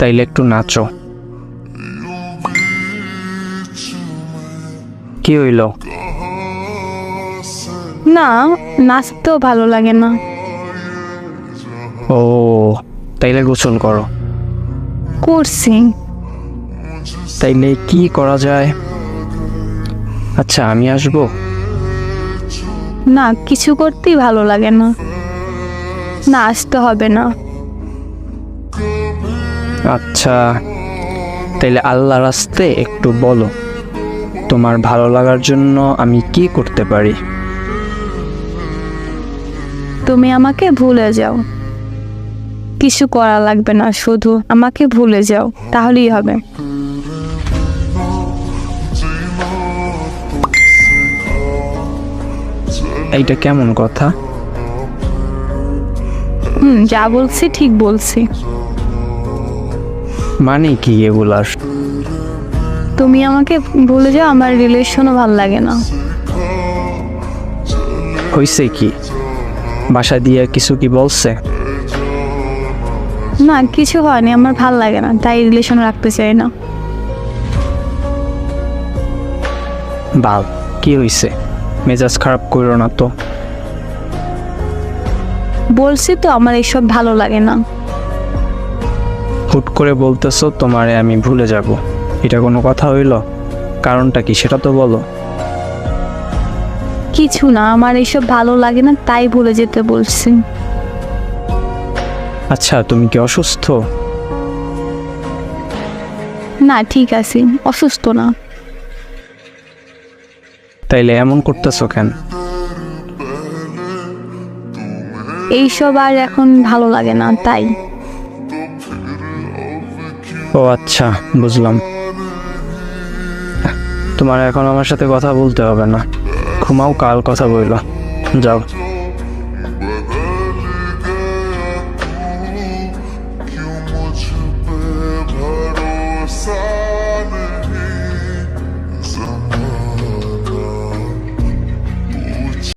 তাইলে একটু নাচো। কি হইল? না নাচতেও ভালো লাগে না। ও তাইলে গোসল করো। করছি। তাইলে কি করা যায়? আচ্ছা আমি আসব? না কিছু করতেই ভালো লাগে না। না আসতে হবে না। আচ্ছা তাইলে আল্লাহ রাস্তে একটু বলো তোমার ভালো লাগার জন্য আমি কি করতে পারি? তুমি আমাকে ভুলে যাও। কিছু করা লাগবে না শুধু আমাকে ভুলে যাও তাহলেই হবে। এইটা কেমন কথা? হুম যা বলছি ঠিক বলছি। মানে কি এগুলার তুমি আমাকে ভুলে যাও আমার রিলেশনও ভালো লাগে না। হয়েছে কি? বাসা দিয়ে কিছু কি বলছে? না কিছু হয়নি আমার ভালো লাগে না তাই রিলেশন রাখতে চাই না। বাল কি হয়েছে মেজাজ খারাপ করো না তো। বলছি তো আমার এইসব ভালো লাগে না। হুট করে বলতেছো তোমারে আমি ভুলে যাব। এটা কোনো কথা হইল? কারণটা কি সেটা তো বলো। কিছু না আমার এইসব ভালো লাগে না তাই ভুলে যেতে বলছি। আচ্ছা তুমি কি অসুস্থ? না ঠিক আছে অসুস্থ না। তাইলে এমন করতেছো কেন? এইসব আর এখন ভালো লাগে না তাই। ও আচ্ছা বুঝলাম। তোমার এখন আমার সাথে কথা বলতে হবে না। ঘুমাও, কাল কথা বইল যাও।